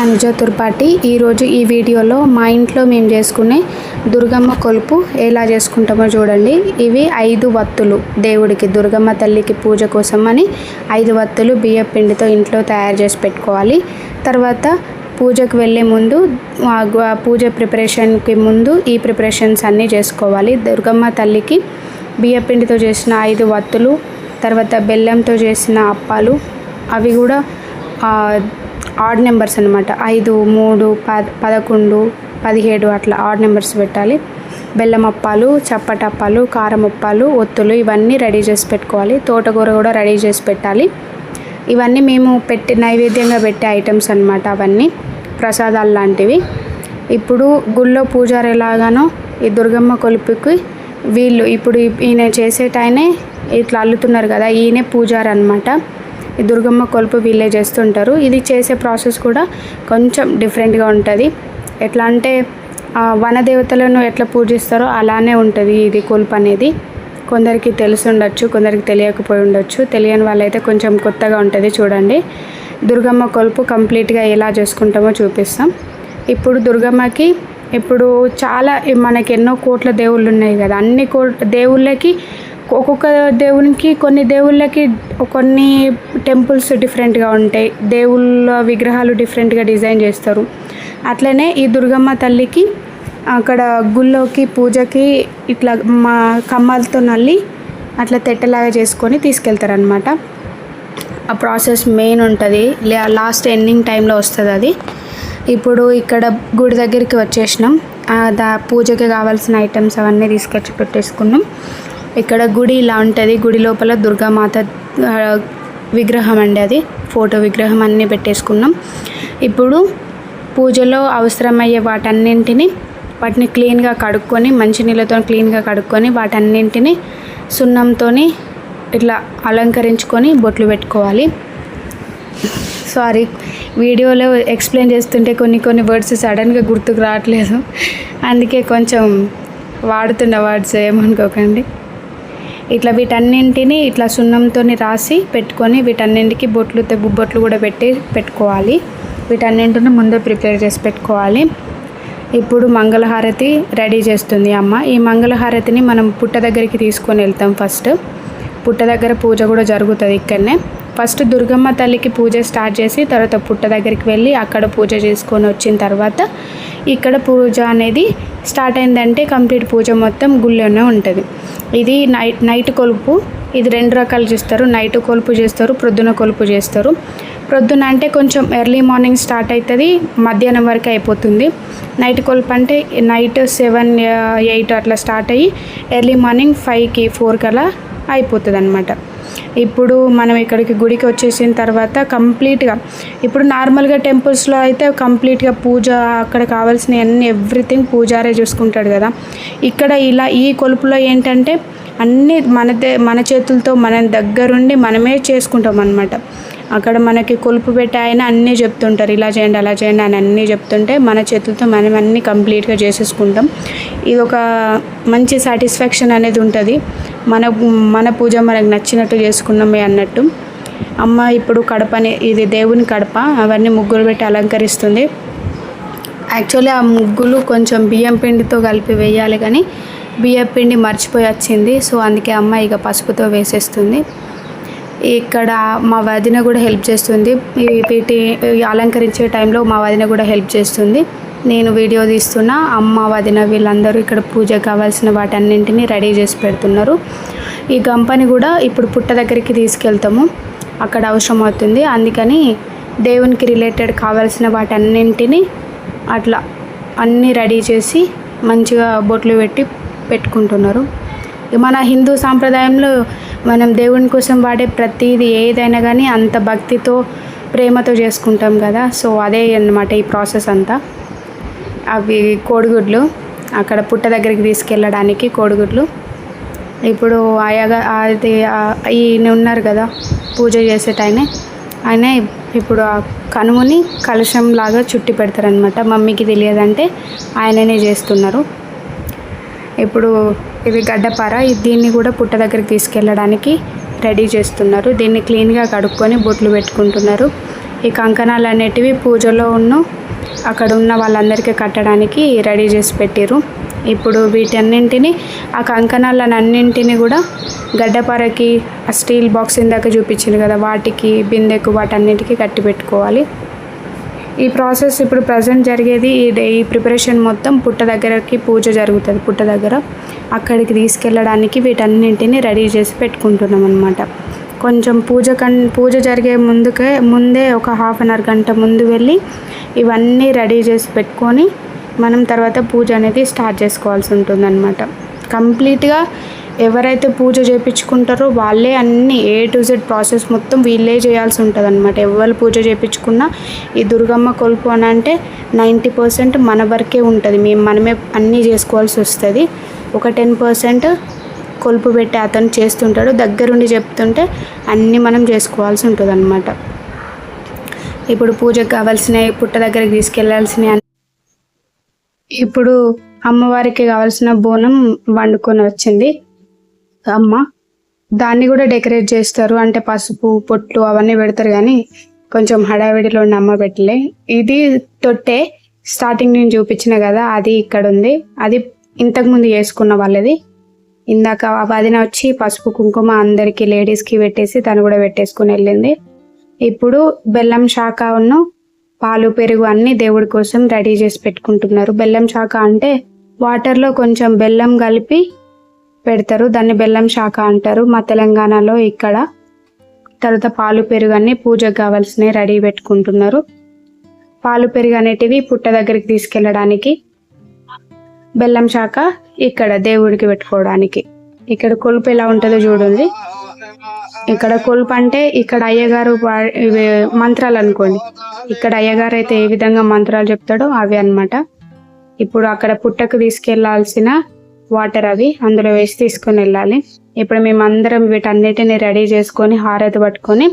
అనుజ తుర్పాటి ఈరోజు ఈ వీడియోలో మా ఇంట్లో మేము చేసుకునే దుర్గమ్మ కొలుపు ఎలా చేసుకుంటామో చూడండి. ఇవి ఐదు వత్తులు దేవుడికి దుర్గమ్మ తల్లికి పూజ కోసం అని ఐదు వత్తులు బియ్య పిండితో ఇంట్లో తయారు చేసి పెట్టుకోవాలి. తర్వాత పూజకు వెళ్ళే ముందు పూజ ప్రిపరేషన్కి ముందు ఈ ప్రిపరేషన్స్ అన్నీ చేసుకోవాలి. దుర్గమ్మ తల్లికి బియ్య పిండితో చేసిన ఐదు వత్తులు తర్వాత బెల్లంతో చేసిన అప్పాలు అవి కూడా ఆడ్ నెంబర్స్ అనమాట ఐదు మూడు పద పదకొండు పదిహేడు అట్లా ఆడ్ నెంబర్స్ పెట్టాలి. బెల్లం అప్పాలు చప్పటప్పాలు కారం అప్పాలు ఒత్తులు ఇవన్నీ రెడీ చేసి పెట్టుకోవాలి. తోటకూర కూడా రెడీ చేసి పెట్టాలి. ఇవన్నీ మేము పెట్టి నైవేద్యంగా పెట్టే ఐటమ్స్ అనమాట అవన్నీ. ప్రసాదాలు లాంటివి. ఇప్పుడు గుళ్ళో పూజారు ఎలాగానో ఈ దుర్గమ్మ కొలుపుకి వీళ్ళు ఇప్పుడు ఈయన చేసేటాయనే ఇట్లా అల్లుతున్నారు కదా ఈయనే పూజారు అనమాట దుర్గమ్మ కొలుపు వీళ్ళే చేస్తుంటారు. ఇది చేసే ప్రాసెస్ కూడా కొంచెం డిఫరెంట్గా ఉంటుంది. ఎట్లా అంటే వనదేవతలను ఎట్లా పూజిస్తారో అలానే ఉంటుంది ఇది కొలుపు అనేది. కొందరికి తెలిసి ఉండొచ్చు కొందరికి తెలియకపోయి ఉండొచ్చు. తెలియని వాళ్ళైతే కొంచెం కొత్తగా ఉంటుంది చూడండి. దుర్గమ్మ కొలుపు కంప్లీట్గా ఎలా చేసుకుంటామో చూపిస్తాం. ఇప్పుడు దుర్గమ్మకి ఇప్పుడు చాలా మనకి ఎన్నో కోట్ల దేవుళ్ళు ఉన్నాయి కదా. అన్ని కో దేవుళ్ళకి ఒక్కొక్క దేవునికి కొన్ని దేవుళ్ళకి కొన్ని టెంపుల్స్ డిఫరెంట్గా ఉంటాయి. దేవుళ్ళ విగ్రహాలు డిఫరెంట్గా డిజైన్ చేస్తారు. అట్లనే ఈ దుర్గమ్మ తల్లికి అక్కడ గుళ్ళోకి పూజకి ఇట్లా మా కమ్మలతో నల్లి అట్లా తెట్టలాగా చేసుకొని తీసుకెళ్తారనమాట ఆ ప్రాసెస్ మెయిన్ ఉంటుంది. లాస్ట్ ఎండింగ్ టైంలో వస్తుంది అది. ఇప్పుడు ఇక్కడ గుడి దగ్గరికి వచ్చేసినాం. దా పూజకి కావాల్సిన ఐటమ్స్ అవన్నీ తీసుకొచ్చి పెట్టేసుకున్నాం. ఇక్కడ గుడి ఇలా ఉంటుంది. గుడి లోపల దుర్గామాత విగ్రహం అండి అది. ఫోటో విగ్రహం అన్నీ పెట్టేసుకున్నాం. ఇప్పుడు పూజలో అవసరమయ్యే వాటన్నింటిని వాటిని క్లీన్గా కడుక్కొని మంచినీళ్ళతో క్లీన్గా కడుక్కొని వాటన్నింటిని సున్నంతో ఇట్లా అలంకరించుకొని బొట్లు పెట్టుకోవాలి. సారీ వీడియోలో ఎక్స్ప్లెయిన్ చేస్తుంటే కొన్ని కొన్ని వర్డ్స్ సడన్గా గుర్తుకు రావట్లేదు. అందుకే కొంచెం వాడుతున్న వర్డ్స్ ఏమనుకోకండి. ఇట్లా వీటన్నింటిని ఇట్లా సున్నంతో రాసి పెట్టుకొని వీటన్నింటికి బొట్లు తెగ్గు బొట్లు కూడా పెట్టి పెట్టుకోవాలి. వీటన్నింటిని ముందే ప్రిపేర్ చేసి పెట్టుకోవాలి. ఇప్పుడు మంగళహారతి రెడీ చేస్తుంది అమ్మ. ఈ మంగళహారతిని మనం పుట్ట దగ్గరికి తీసుకొని వెళ్తాం ఫస్ట్. పుట్ట దగ్గర పూజ కూడా జరుగుతుంది ఇక్కడనే. ఫస్ట్ దుర్గమ్మ తల్లికి పూజ స్టార్ట్ చేసి తర్వాత పుట్ట దగ్గరికి వెళ్ళి అక్కడ పూజ చేసుకొని వచ్చిన తర్వాత ఇక్కడ పూజ అనేది స్టార్ట్ అయిందంటే కంప్లీట్ పూజ మొత్తం గుళ్ళోనే ఉంటుంది. ఇది నైట్ నైట్ కొలుపు. ఇది రెండు రకాలు చేస్తారు. నైట్ కొలుపు చేస్తారు ప్రొద్దున కొలుపు చేస్తారు. ప్రొద్దున అంటే కొంచెం ఎర్లీ మార్నింగ్ స్టార్ట్ అవుతుంది మధ్యాహ్నం వరకు అయిపోతుంది. నైట్ కొలుపు అంటే నైట్ సెవెన్ ఎయిట్ అట్లా స్టార్ట్ అయ్యి ఎర్లీ మార్నింగ్ ఫైవ్కి ఫోర్కి అలా అయిపోతుంది అనమాట ఇప్పుడు మనం ఇక్కడికి గుడికి వచ్చేసిన తర్వాత కంప్లీట్గా ఇప్పుడు నార్మల్గా టెంపుల్స్లో అయితే కంప్లీట్గా పూజ అక్కడ కావాల్సిన అన్ని ఎవ్రీథింగ్ పూజారే చూసుకుంటాడు కదా. ఇక్కడ ఇలా ఈ కొలుపులో ఏంటంటే అన్నీ మనదే మన చేతులతో మన దగ్గరుండి మనమే చేసుకుంటాం అనమాట అక్కడ మనకి కొలుపు పెట్టాయన ఆయన అన్నీ చెప్తుంటారు. ఇలా చేయండి అలా చేయండి అని అన్నీ చెప్తుంటే మన చేతులతో మనం అన్నీ కంప్లీట్గా చేసేసుకుంటాం. ఇది ఒక మంచి సాటిస్ఫాక్షన్ అనేది ఉంటుంది. మన మన పూజ మనకు నచ్చినట్టు చేసుకున్నామే అన్నట్టు. అమ్మ ఇప్పుడు కడపని ఇది దేవుని కడప అవన్నీ ముగ్గులు పెట్టి అలంకరిస్తుంది. యాక్చువల్లీ ఆ ముగ్గులు కొంచెం బియ్యం పిండితో కలిపి వేయాలి కానీ బియ్యం పిండి మర్చిపోయి వచ్చింది. సో అందుకే అమ్మ ఇక పసుపుతో వేసేస్తుంది. ఇక్కడ మా వదిన కూడా హెల్ప్ చేస్తుంది. వీటి అలంకరించే టైంలో మా వదిన కూడా హెల్ప్ చేస్తుంది. నేను వీడియో తీస్తున్నా అమ్మ వదిన వీళ్ళందరూ ఇక్కడ పూజకు కావాల్సిన వాటన్నింటినీ రెడీ చేసి పెడుతున్నారు. ఈ గంపని కూడా ఇప్పుడు పుట్ట దగ్గరికి తీసుకెళ్తాము. అక్కడ అవసరం అవుతుంది అందుకని దేవునికి రిలేటెడ్ కావాల్సిన వాటన్నింటినీ అట్లా అన్నీ రెడీ చేసి మంచిగా బొట్లు పెట్టి పెట్టుకుంటున్నారు. మన హిందూ సాంప్రదాయంలో మనం దేవుని కోసం వాడే ప్రతిదీ ఏదైనా కానీ అంత భక్తితో ప్రేమతో చేసుకుంటాం కదా. సో అదే అన్నమాట ఈ ప్రాసెస్ అంతా. అవి కోడిగుడ్లు అక్కడ పుట్ట దగ్గరికి తీసుకెళ్ళడానికి కోడిగుడ్లు. ఇప్పుడు ఆయాగా అది ఈయన ఉన్నారు కదా పూజ చేసేటాయనే ఆయన ఇప్పుడు ఆ కనుమని కలుషంలాగా చుట్టి పెడతారనమాట మమ్మీకి తెలియదంటే ఆయననే చేస్తున్నారు. ఇప్పుడు ఇది గడ్డపార దీన్ని కూడా పుట్ట దగ్గరికి తీసుకెళ్ళడానికి రెడీ చేస్తున్నారు. దీన్ని క్లీన్గా కడుక్కొని బొట్లు పెట్టుకుంటున్నారు. ఈ కంకణాలు అనేటివి పూజలో ఉన్న అక్కడ ఉన్న వాళ్ళందరికీ కట్టడానికి రెడీ చేసి పెట్టారు ఇప్పుడు వీటన్నింటిని ఆ కంకణాలన్నింటినీ కూడా గడ్డపారకి ఆ స్టీల్ బాక్స్ ఇందాక చూపించింది కదా వాటికి బిందెకు వాటన్నిటికీ కట్టి పెట్టుకోవాలి. ఈ ప్రాసెస్ ఇప్పుడు ప్రజెంట్ జరిగేది ఈ డే ఈ ప్రిపరేషన్ మొత్తం పుట్ట దగ్గరకి పూజ జరుగుతుంది పుట్ట దగ్గర. అక్కడికి తీసుకెళ్ళడానికి వీటన్నింటిని రెడీ చేసి పెట్టుకుంటున్నాం అనమాట కొంచెం పూజ కన్ పూజ జరిగే ముందుకే ముందే ఒక హాఫ్ అన్ అవర్ గంట ముందు వెళ్ళి ఇవన్నీ రెడీ చేసి పెట్టుకొని మనం తర్వాత పూజ అనేది స్టార్ట్ చేసుకోవాల్సి ఉంటుందన్నమాట. కంప్లీట్గా ఎవరైతే పూజ చేయించుకుంటారో వాళ్ళే అన్ని ఏ టు జెడ్ ప్రాసెస్ మొత్తం వీళ్ళే చేయాల్సి ఉంటుంది అనమాట ఎవరు పూజ చేయించుకున్నా ఈ దుర్గమ్మ కొలుపు అని అంటే నైంటీ పర్సెంట్ మన వరకే ఉంటుంది. మేము మనమే అన్నీ చేసుకోవాల్సి వస్తుంది. ఒక టెన్ పర్సెంట్ కొలుపు పెట్టి అతను చేస్తుంటాడు. దగ్గరుండి చెప్తుంటే అన్నీ మనం చేసుకోవాల్సి ఉంటుంది అనమాట ఇప్పుడు పూజకు కావాల్సినవి పుట్ట దగ్గరికి తీసుకెళ్ళాల్సినవి ఇప్పుడు అమ్మవారికి కావాల్సిన బోనం వండుకొని వచ్చింది. అమ్మ దాన్ని కూడా డెకరేట్ చేస్తారు. అంటే పసుపు పొట్లు అవన్నీ పెడతారు కానీ కొంచెం హడావిడిలో ఉన్న అమ్మ పెట్టలే. ఇది తొట్టే స్టార్టింగ్ నేను చూపించిన కదా అది ఇక్కడ ఉంది. అది ఇంతకుముందు చేసుకున్న వాళ్ళది. ఇందాక వదిన వచ్చి పసుపు కుంకుమ అందరికీ లేడీస్కి పెట్టేసి తను కూడా పెట్టేసుకుని వెళ్ళింది. ఇప్పుడు బెల్లం శాఖ ఉన్న పాలు పెరుగు అన్ని దేవుడి కోసం రెడీ చేసి పెట్టుకుంటున్నారు. బెల్లం శాఖ అంటే వాటర్లో కొంచెం బెల్లం కలిపి పెడతారు. దాన్ని బెల్లం శాఖ అంటారు. మా తెలంగాణలో ఇక్కడ తర్వాత పాలు పెరుగు అన్ని పూజకు కావాల్సినవి రెడీ పెట్టుకుంటున్నారు. పాలు పెరుగు అనేటివి పుట్ట దగ్గరికి తీసుకెళ్ళడానికి బెల్లం శాఖ ఇక్కడ దేవుడికి పెట్టుకోవడానికి. ఇక్కడ కొలుపు ఎలా ఉంటుందో చూడండి. ఇక్కడ కొలుపు అంటే ఇక్కడ అయ్యగారు వా- మంత్రాలు అనుకోండి. ఇక్కడ అయ్యగారు అయితే ఏ విధంగా మంత్రాలు చెప్తాడో అవి అన్నమాట. ఇప్పుడు అక్కడ పుట్టకు తీసుకెళ్ళాల్సిన వాటర్ అవి అందులో వేసి తీసుకొని వెళ్ళాలి. ఇప్పుడు మేము అందరం వీటన్నిటిని రెడీ చేసుకొని హారతి పట్టుకొని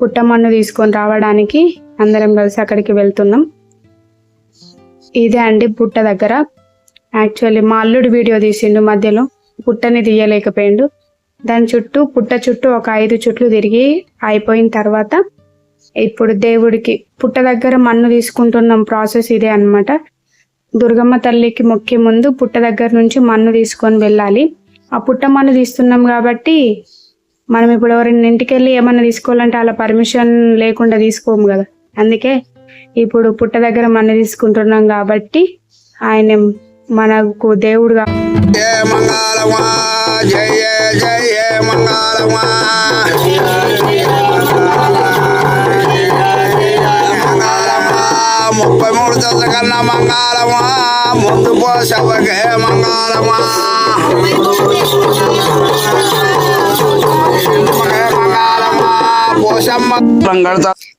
పుట్టమన్ను తీసుకొని రావడానికి అందరం కలిసి అక్కడికి వెళ్తున్నాం. ఇదే అండి పుట్ట దగ్గర. యాక్చువల్లీ మా అల్లుడు వీడియో తీసిండు మధ్యలో. పుట్టని తీయలేకపోయిండు. దాని చుట్టూ పుట్ట చుట్టూ ఒక ఐదు చుట్లు తిరిగి అయిపోయిన తర్వాత ఇప్పుడు దేవుడికి పుట్ట దగ్గర మన్ను తీసుకుంటున్నాం ప్రాసెస్ ఇదే అన్నమాట. దుర్గమ్మ తల్లికి మొక్కే ముందు పుట్ట దగ్గర నుంచి మన్ను తీసుకొని వెళ్ళాలి. ఆ పుట్ట మన్ను తీస్తున్నాం కాబట్టి మనం ఇప్పుడు ఎవరైనా ఇంటికి వెళ్ళి ఏమన్నా తీసుకోవాలంటే అలా పర్మిషన్ లేకుండా తీసుకోము కదా. అందుకే ఇప్పుడు పుట్ట దగ్గర మన్ను తీసుకుంటున్నాం కాబట్టి ఆయన మనకు దేవుడుగా జయ జయ జయ ముప్పై మూడు దశ కన్నా మంగళమా? ముందు పోసవకే మంగళమా?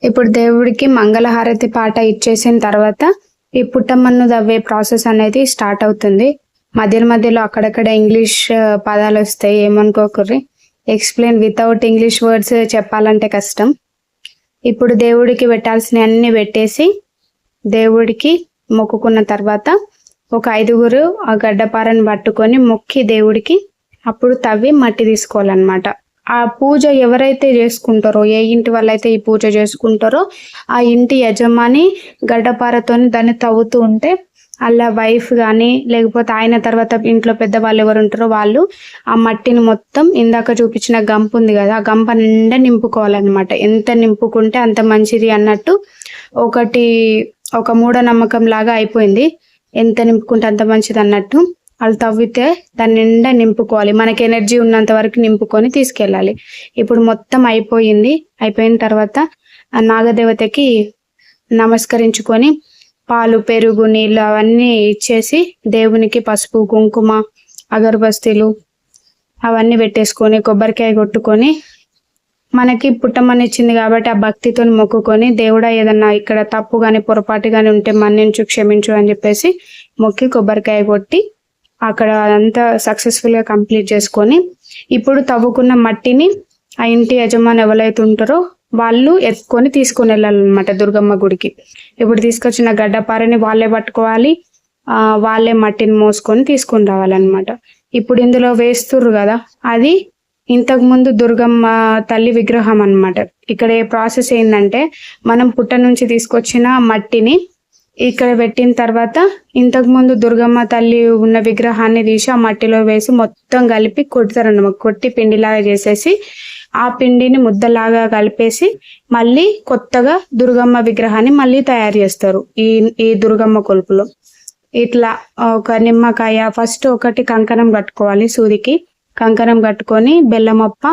ఇప్పుడు దేవుడికి మంగళహారతి పాట ఇచ్చేసిన తర్వాత ఈ పుట్టమన్ను దవ్వే ప్రాసెస్ అనేది స్టార్ట్ అవుతుంది. మధ్యలో మధ్యలో అక్కడక్కడ ఇంగ్లీష్ పదాలు వస్తాయి. ఏమనుకోకర్రీ? ఎక్స్ప్లెయిన్ వితౌట్ ఇంగ్లీష్ వర్డ్స్ చెప్పాలంటే కష్టం. ఇప్పుడు దేవుడికి పెట్టాల్సిన అన్ని పెట్టేసి దేవుడికి మొక్కుకున్న తర్వాత ఒక ఐదుగురు ఆ గడ్డపారని పట్టుకొని మొక్కి దేవుడికి అప్పుడు తవ్వి మట్టి తీసుకోవాలన్నమాట. ఆ పూజ ఎవరైతే చేసుకుంటారో ఏ ఇంటి వాళ్ళైతే ఈ పూజ చేసుకుంటారో ఆ ఇంటి యజమాని గడ్డపారతో దాన్ని తవ్వుతూ ఉంటే అలా వైఫ్ కానీ లేకపోతే ఆయన తర్వాత ఇంట్లో పెద్దవాళ్ళు ఎవరు ఉంటారో వాళ్ళు ఆ మట్టిని మొత్తం ఇందాక చూపించిన గంప ఉంది కదా ఆ గంప నిండా నింపుకోవాలన్నమాట. ఎంత నింపుకుంటే అంత మంచిది అన్నట్టు ఒకటి ఒక మూఢనమ్మకం లాగా అయిపోయింది. ఎంత నింపుకుంటే అంత మంచిది అన్నట్టు వాళ్ళు తవ్వితే దాని నిండా నింపుకోవాలి. మనకి ఎనర్జీ ఉన్నంత వరకు నింపుకొని తీసుకెళ్ళాలి. ఇప్పుడు మొత్తం అయిపోయింది. అయిపోయిన తర్వాత ఆ నాగదేవతకి నమస్కరించుకొని పాలు పెరుగు నీళ్ళు అవన్నీ ఇచ్చేసి దేవునికి పసుపు కుంకుమ అగరబస్తీలు అవన్నీ పెట్టేసుకొని కొబ్బరికాయ కొట్టుకొని మనకి పుట్టమనిచ్చింది కాబట్టి ఆ భక్తితో మొక్కుకొని దేవుడా ఏదన్నా ఇక్కడ తప్పు కానీ పొరపాటు కానీ ఉంటే మన్నించు క్షమించు అని చెప్పేసి మొక్కి కొబ్బరికాయ కొట్టి అక్కడ అంతా సక్సెస్ఫుల్గా కంప్లీట్ చేసుకొని ఇప్పుడు తవ్వుకున్న మట్టిని ఆ ఇంటి యజమాని ఎవరైతే ఉంటారో వాళ్ళు ఎత్తుకొని తీసుకొని వెళ్ళాలన్నమాట దుర్గమ్మ గుడికి. ఇప్పుడు తీసుకొచ్చిన గడ్డపారని వాళ్ళే పట్టుకోవాలి. ఆ వాళ్ళే మట్టిని మోసుకొని తీసుకొని రావాలన్నమాట. ఇప్పుడు ఇందులో వేస్తుర్రు కదా అది ఇంతకు ముందు దుర్గమ్మ తల్లి విగ్రహం అనమాట ఇక్కడ ఏ ప్రాసెస్ ఏంటంటే మనం పుట్ట నుంచి తీసుకొచ్చిన మట్టిని ఇక్కడ పెట్టిన తర్వాత ఇంతకు ముందు దుర్గమ్మ తల్లి ఉన్న విగ్రహాన్ని తీసి ఆ మట్టిలో వేసి మొత్తం కలిపి కొడతారన్నమాట. కొట్టి పిండిలాగా చేసేసి ఆ పిండిని ముద్దలాగా కలిపేసి మళ్ళీ కొత్తగా దుర్గమ్మ విగ్రహాన్ని మళ్ళీ తయారు చేస్తారు ఈ ఈ దుర్గమ్మ కొలుపులో. ఇట్లా ఒక నిమ్మకాయ ఫస్ట్ ఒకటి కంకణం కట్టుకోవాలి సూదికి. కంకణం కట్టుకొని బెల్లమప్ప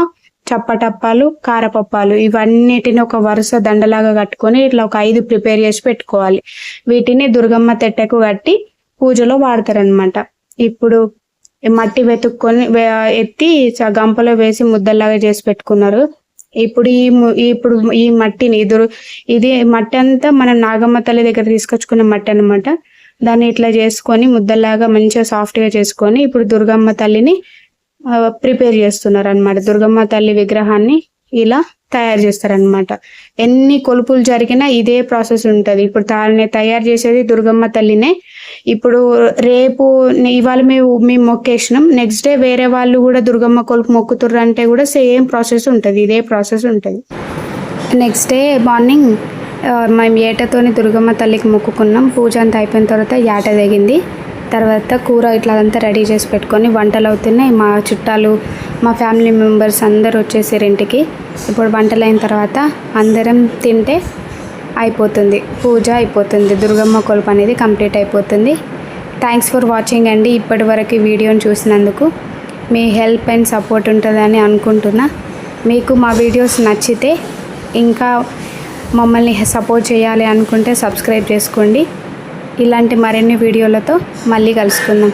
చప్పటప్పాలు కారపప్పాలు ఇవన్నిటిని ఒక వరుస దండలాగా కట్టుకొని ఇట్లా ఒక ఐదు ప్రిపేర్ చేసి పెట్టుకోవాలి. వీటిని దుర్గమ్మ తెట్టకు కట్టి పూజలో వాడతారనమాట ఇప్పుడు మట్టి వెతుక్కొని ఎత్తి చ- గంపలో వేసి ముద్దలాగా చేసి పెట్టుకున్నారు. ఇప్పుడు ఈ ఇప్పుడు ఈ మట్టిని ఎదురు ఇది మట్టి అంతా మనం నాగమ్మ తల్లి దగ్గర తీసుకొచ్చుకున్న మట్టి అనమాట దాన్ని ఇట్లా చేసుకొని ముద్దలాగా మంచిగా సాఫ్ట్గా చేసుకొని ఇప్పుడు దుర్గమ్మ తల్లిని ప్రిపేర్ చేస్తున్నారు అనమాట దుర్గమ్మ తల్లి విగ్రహాన్ని ఇలా తయారు చేస్తారనమాట ఎన్ని కొలుపులు జరిగినా ఇదే ప్రాసెస్ ఉంటుంది. ఇప్పుడు తానే తయారు చేసేది దుర్గమ్మ తల్లినే. ఇప్పుడు రేపు ఇవాళ మేము మేము మొక్కేసినాం. నెక్స్ట్ డే వేరే వాళ్ళు కూడా దుర్గమ్మ కొలుపు మొక్కుతుర్రు అంటే కూడా సేమ్ ప్రాసెస్ ఉంటుంది. ఇదే ప్రాసెస్ ఉంటుంది. నెక్స్ట్ డే మార్నింగ్ మేము ఏటతోని దుర్గమ్మ తల్లికి మొక్కుకున్నాం. పూజ అంతా అయిపోయిన తర్వాత ఏట తెగింది. తర్వాత కూర ఇట్లా అదంతా రెడీ చేసి పెట్టుకొని వంటలు అవుతున్నాయి. మా చుట్టాలు మా ఫ్యామిలీ మెంబర్స్ అందరు వచ్చేసారు ఇంటికి. ఇప్పుడు వంటలు అయిన తర్వాత అందరం తింటే అయిపోతుంది. పూజ అయిపోతుంది. దుర్గమ్మ కొలుపు అనేది కంప్లీట్ అయిపోతుంది. థ్యాంక్స్ ఫర్ వాచింగ్ అండి. ఇప్పటి వరకు వీడియోని చూసినందుకు మీ హెల్ప్ అండ్ సపోర్ట్ ఉంటుందని అనుకుంటున్నా. మీకు మా వీడియోస్ నచ్చితే ఇంకా మమ్మల్ని సపోర్ట్ చేయాలి అనుకుంటే సబ్స్క్రైబ్ చేసుకోండి. ఇలాంటి మరిన్ని వీడియోలతో మళ్ళీ కలుసుకుందాం.